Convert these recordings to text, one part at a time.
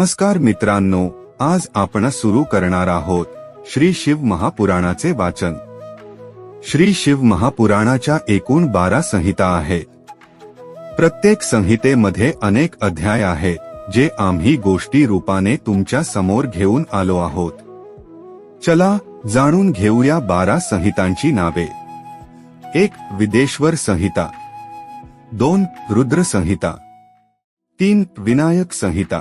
नमस्कार मित्रांनो आज आपण सुरू करणार आहोत श्री शिव महापुराणाचे वाचन. श्री शिव महापुराणाच्या एकूण बारा संहिता आहेत. प्रत्येक संहितेमध्ये अनेक अध्याय आहेत जे आम्ही गोष्टी रूपाने तुमच्यासमोर घेऊन आलो आहोत. चला जाणून घेऊया बारा संहितांची नावे. एक विदेश्वर संहिता. दोन रुद्र संहिता. तीन विनायक संहिता.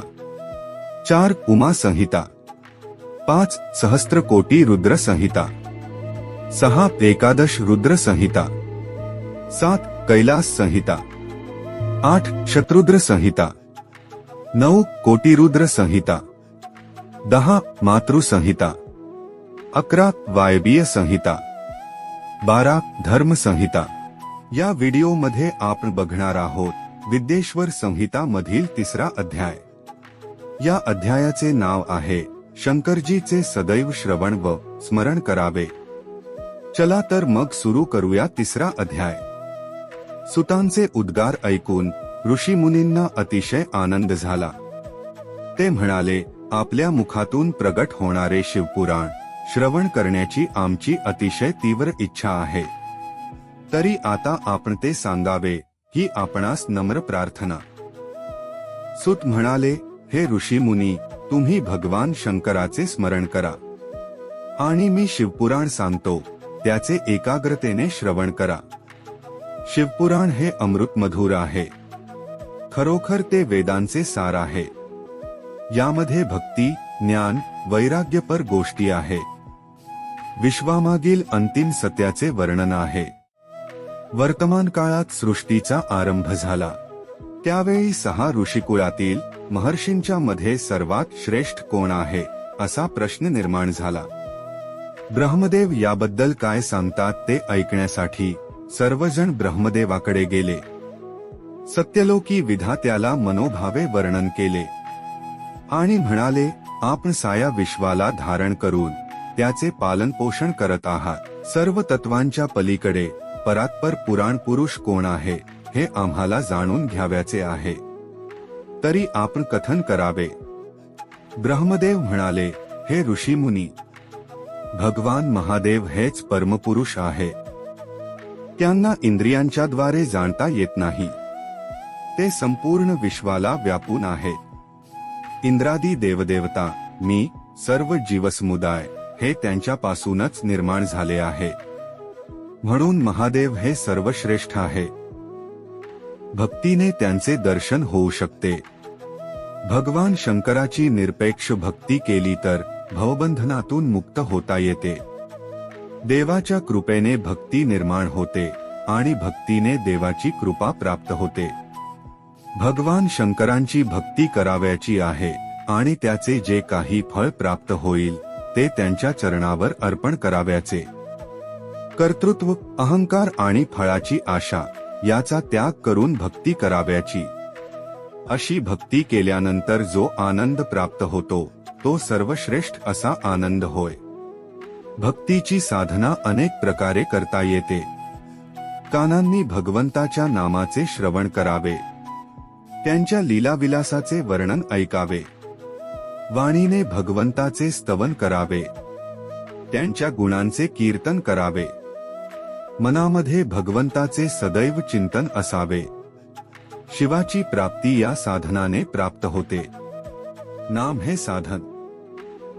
चार उमा संहिता, पाच सहस्त्रकोटी रुद्र संहिता, सहा एकादश रुद्र संहिता, सात कैलास संहिता, आठ शत्रुद्र संहिता, नऊ कोटिरुद्र संहिता, दहा मातृसंहिता अकरा वायबीय संहिता, बारा धर्म संहिता. या व्हिडिओमध्ये आपण बघणार आहोत विद्येश्वर संहिता मधील तिसरा अध्याय. या अध्यायाचे नाव आहे शंकरजीचे सदैव श्रवण व स्मरण करावे. चला तर मग सुरू करूया तिसरा अध्याय. सुतांचे उद्गार ऐकून ऋषीमुनींना अतिशय आनंद झाला. ते म्हणाले आपल्या मुखातून प्रगट होणारे शिवपुराण श्रवण करण्याची आमची अतिशय तीव्र इच्छा आहे. तरी आता आपण ते सांगावे ही आपणास नम्र प्रार्थना. सुत म्हणाले हे ऋषी मुनी तुम्ही भगवान शंकराचे स्मरण करा. आणि मी शिवपुराण सांगतो त्याचे एकाग्रतेने श्रवण करा. शिवपुराण हे अमृत मधुर आहे. खरोखर ते वेदांचे सार आहे. यामध्ये भक्ती ज्ञान वैराग्यपर गोष्टी आहे. विश्वामागील अंतिम सत्याचे वर्णन आहे. वर्तमान काळात सृष्टीचा आरंभ झाला. त्यावेळी सहा ऋषिकुळातील महर्षींच्या मध्ये सर्वात श्रेष्ठ कोण आहे असा प्रश्न निर्माण झाला. ब्रह्मदेव याबद्दल काय सांगतात ते ऐकण्यासाठी सर्वजण ब्रह्मदेवाकडे गेले. सत्यलोकी विधात्याला मनोभावे वर्णन केले. आणि म्हणाले आपण साया विश्वाला धारण करून त्याचे पालन पोषण करत आहात. सर्व तत्वांच्या पलीकडे परात्पर पुराण पुरुष कोण आहे? हे आम्हाला जाणून घ्याव्याचे आहे. तरी आपण कथन करावे. ब्रह्मदेव म्हणाले हे ऋषीमुनी भगवान महादेव हेच परमपुरुष आहे. त्यांना इंद्रियांच्या द्वारे जाणता येत नाही. ते संपूर्ण विश्वाला व्यापून आहे. इंद्रादी देवदेवता मी सर्व जीवसमुदाय हे त्यांच्यापासूनच निर्माण झाले आहे. म्हणून महादेव हे सर्वश्रेष्ठ आहे. भक्तीने त्यांचे दर्शन होऊ शकते. भगवान शंकराची निरपेक्ष भक्ती केली तर भवबंधनातून मुक्त होता येते. देवाच्या कृपेने भक्ती निर्माण होते आणि भक्तीने देवाची कृपा प्राप्त होते. भगवान शंकरांची भक्ती करावयाची आहे आणि त्याचे जे काही फळ प्राप्त होईल ते त्यांच्या चरणावर अर्पण करावयाचे. कर्तृत्व अहंकार आणि फळाची आशा याचा त्याग करून भक्ती कराव्याची. अशी भक्ती केल्यानंतर जो आनंद प्राप्त होतो तो सर्वश्रेष्ठ असा आनंद होय. भक्तीची साधना अनेक प्रकारे करता येते. कानांनी भगवंताच्या नामाचे श्रवण करावे. त्यांच्या लीलाविलासाचे वर्णन ऐकावे. वाणीने भगवंताचे स्तवन करावे. त्यांच्या गुणांचे कीर्तन करावे. मनामध्ये भगवंताचे सदैव चिंतन असावे. शिवाची प्राप्ती या साधनाने प्राप्त होते. नाम हे साधन.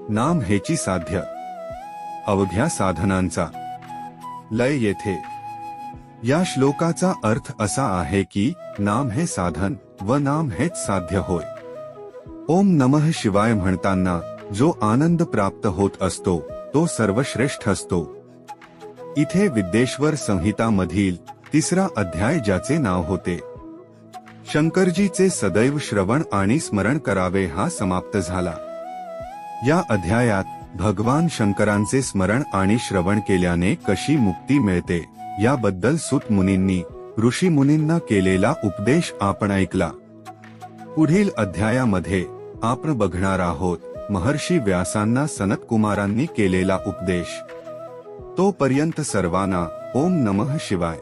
नाम हेची साध्य. अवघ्या साधनांचा. लय येथे. या श्लोकाचा अर्थ असा आहे की नाम हे साधन व नाम हेच साध्य होय. ओम नमः शिवाय म्हणताना जो आनंद प्राप्त होत असतो तो सर्वश्रेष्ठ असतो. इथे विद्येश्वर संहिता मधील तिसरा अध्याय ज्याचे नाव होते शंकरजीचे सदैव श्रवण आणि स्मरण करावे हा समाप्त झाला. या अध्यायात भगवान शंकरांचे स्मरण आणि श्रवण केल्याने कशी मुक्ती मिळते याबद्दल सुत मुनींनी ऋषी मुनींना केलेला उपदेश आपण ऐकला. पुढील अध्यायामध्ये आपण बघणार आहोत महर्षी व्यासांना सनत कुमारांनी केलेला उपदेश. तोपर्यंत सर्वांना ओम नमः शिवाय.